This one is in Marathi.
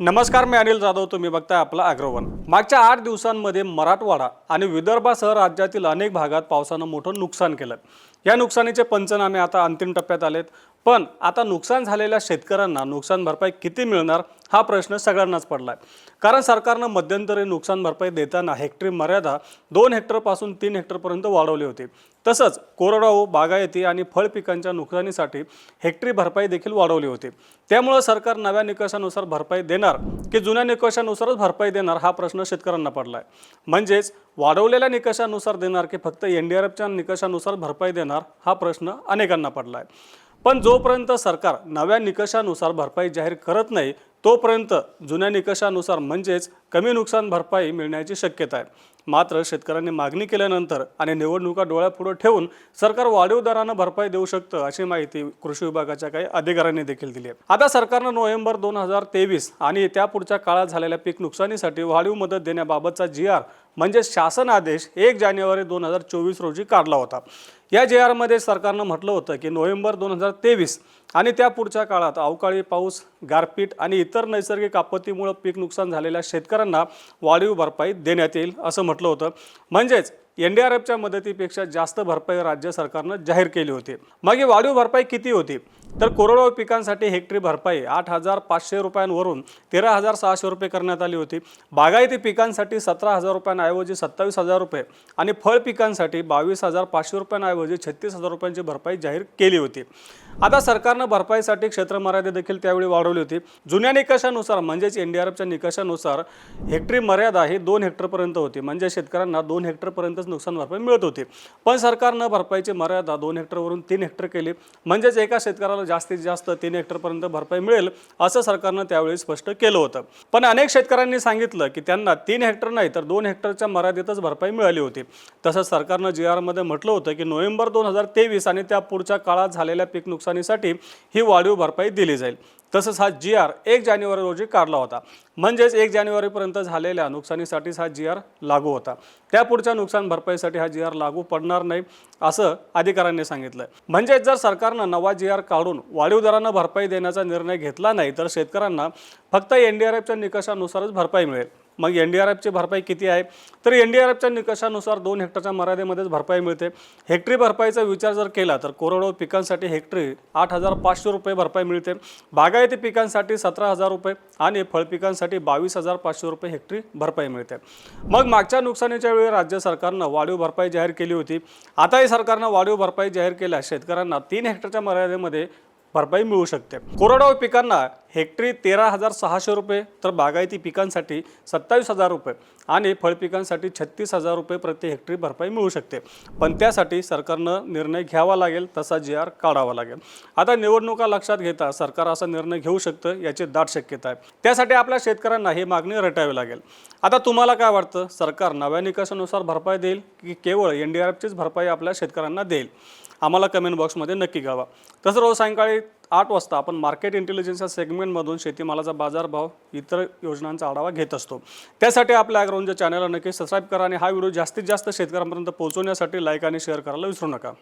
नमस्कार मी अनिल जाधव तुम्ही बघताय आपला अग्रवन. मागच्या आठ दिवसांमध्ये मराठवाडा आणि विदर्भासह राज्यातील अनेक भागात पावसानं मोठं नुकसान केलं. या नुकसानीचे पंचनामे आता अंतिम टप्प्यात आलेत. पण आता नुकसान झालेल्या शेतकऱ्यांना नुकसान भरपाई किती मिळणार हा प्रश्न सगळ्यांनाच पडला आहे कारण सरकारनं मध्यंतरी नुकसान भरपाई देताना हेक्टरी मर्यादा दोन हेक्टरपासून तीन हेक्टरपर्यंत वाढवली होती. तसंच कोरडवाहू बागायती आणि फळ पिकांच्या नुकसानीसाठी हेक्टरी भरपाई देखील वाढवली होती. त्यामुळं सरकार नव्या निकषानुसार भरपाई देणार की जुन्या निकषानुसारच भरपाई देणार हा प्रश्न शेतकऱ्यांना पडला आहे म्हणजेच वाढवलेल्या निकषानुसार देणार की फक्त एन डी आर एफच्या निकषानुसार भरपाई देणार हा प्रश्न अनेकांना पडला आहे पण जोपर्यंत सरकार नव्या निकषानुसार भरपाई जाहीर करत नाही तोपर्यंत जुन्या निकषानुसार म्हणजेच कमी नुकसान भरपाई मिळण्याची शक्यता आहे. मात्र शेतकऱ्यांनी मागणी केल्यानंतर आणि निवडणुका डोळ्यापुढे ठेवून सरकार वाढीव दरानं भरपाई देऊ शकतं अशी माहिती कृषी विभागाच्या काही अधिकाऱ्यांनी देखील दिली आहे. आता सरकारनं नोव्हेंबर दोन हजार तेवीस आणि त्यापुढच्या काळात झालेल्या पीक नुकसानीसाठी वाढीव मदत देण्याबाबतचा जी आर म्हणजे शासन आदेश एक जानेवारी दोन हजार चोवीस रोजी काढला होता. या जे आरमध्ये सरकारनं म्हटलं होतं की नोव्हेंबर दोन हजार तेवीस आणि त्या पुढच्या काळात अवकाळी पाऊस गारपीट आणि इतर नैसर्गिक आपत्तीमुळं पीक नुकसान झालेल्या शेतकऱ्यांना वाढीव भरपाई देण्यात येईल असं म्हटलं होतं. म्हणजेच एन डी आर एफच्या मदतीपेक्षा जास्त भरपाई राज्य सरकारनं जाहीर केली होती. मागे वाढीव भरपाई किती होती? तर कोरडवाहू पिकांसाठी हेक्टरी भरपाई आठ हजार पाचशे रुपयांवरून तेरा हजार सहाशे रुपये करण्यात आली होती. बागायती पिकांसाठी सतरा हजार रुपयांऐवजी सत्तावीस हजार रुपये आणि फळ पिकांसाठी बावीस हजार पाचशे रुपयांऐवजी छत्तीस हजार रुपयांची भरपाई जाहीर केली होती. आता सरकारनं भरपाईसाठी क्षेत्र मर्यादा देखील त्यावेळी वाढवली होती. जुन्या निकषानुसार म्हणजेच एन डी आर एफच्या निकषानुसार हेक्टरी मर्यादा ही दोन हेक्टरपर्यंत होती. म्हणजे शेतकऱ्यांना दोन हेक्टरपर्यंत हेक्टरपर्यंतच नुकसान भरपाई मिळत होती. पण सरकारनं भरपाईची मर्यादा दोन हेक्टरवरून तीन हेक्टर केली. म्हणजेच एका शेतकऱ्याला जास्तीत जास्त तीन हेक्टरपर्यंत भरपाई मिळेल असं सरकारनं त्यावेळी स्पष्ट केलं होतं. पण अनेक शेतकऱ्यांनी सांगितलं की त्यांना तीन हेक्टर नाही तर दोन हेक्टरच्या मर्यादेतच भरपाई मिळाली होती. तसंच सरकारनं जी आरमध्ये म्हटलं होतं की नोव्हेंबर दोन हजार तेवीस आणि त्या पुढच्या काळात झालेल्या पीक नुकसानीसाठी ही वाढीव भरपाई दिली जाईल. तसंच हा जी आर एक जानेवारी रोजी काढला होता. म्हणजेच एक जानेवारीपर्यंत झालेल्या नुकसानीसाठीच हा जी आर लागू होता. त्या पुढच्या नुकसान भरपाईसाठी हा जी आर लागू पडणार नाही असं अधिकाऱ्यांनी सांगितलं. म्हणजेच जर सरकारनं नवा जी आर काढून वाढीव दरानं भरपाई देण्याचा निर्णय घेतला नाही तर शेतकऱ्यांना फक्त एन डी आर एफच्या निकषानुसारच भरपाई मिळेल. मग एन डी आर एफची भरपाई किती आहे? तर एन डी आर एफच्या निकषानुसार दोन हेक्टरच्या मर्यादेमध्येच भरपाई मिळते. हेक्टरी भरपाईचा विचार जर केला तर कोरडवाहू पिकांसाठी हेक्टरी आठ हजार पाचशे रुपये भरपाई मिळते. बागायती पिकांसाठी सतरा हजार रुपये आणि फळपिकांसाठी बावीस हजार पाचशे रुपये हेक्टरी भरपाई मिळते. मग मागच्या नुकसानीच्या वेळी राज्य सरकारनं वाढीव भरपाई जाहीर केली होती. आताही सरकारनं वाढीव भरपाई जाहीर केल्यास शेतकऱ्यांना तीन हेक्टरच्या मर्यादेमध्ये भरपाई मिळू शकते. कोरडवाहू पिकांना हेक्टरी तेरा हजार सहाशे रुपये तर बागायती पिकांसाठी सत्तावीस हजार रुपये आणि फळपिकांसाठी छत्तीस हजार रुपये प्रति हेक्टरी भरपाई मिळू शकते. पण त्यासाठी सरकारनं निर्णय घ्यावा लागेल तसा जी आर काढावा लागेल. आता निवडणुका लक्षात घेता सरकार असा निर्णय घेऊ शकतं याची दाट शक्यता आहे. त्यासाठी आपल्या शेतकऱ्यांना ही मागणी रटावी लागेल. आता तुम्हाला काय वाटतं? सरकार नव्या निकषानुसार भरपाई देईल की केवळ एन डी आर एफचीच भरपाई आपल्या शेतकऱ्यांना देईल? आम्हाला कमेंट बॉक्समध्ये नक्की कळवा तसं रोज सायंकाळी आठ वाजता आपण मार्केट इंटेलिजन्स या सेगमेंटमधून शेतीमालाचा बाजारभाव इतर योजनांचा आढावा घेत असतो. त्यासाठी आपल्या ॲग्राऊंडच्या चॅनलला नक्की सबस्क्राईब करा आणि हा व्हिडिओ जास्तीत जास्त शेतकऱ्यांपर्यंत पोहोचवण्यासाठी लाईक आणि शेअर करायला विसरू नका.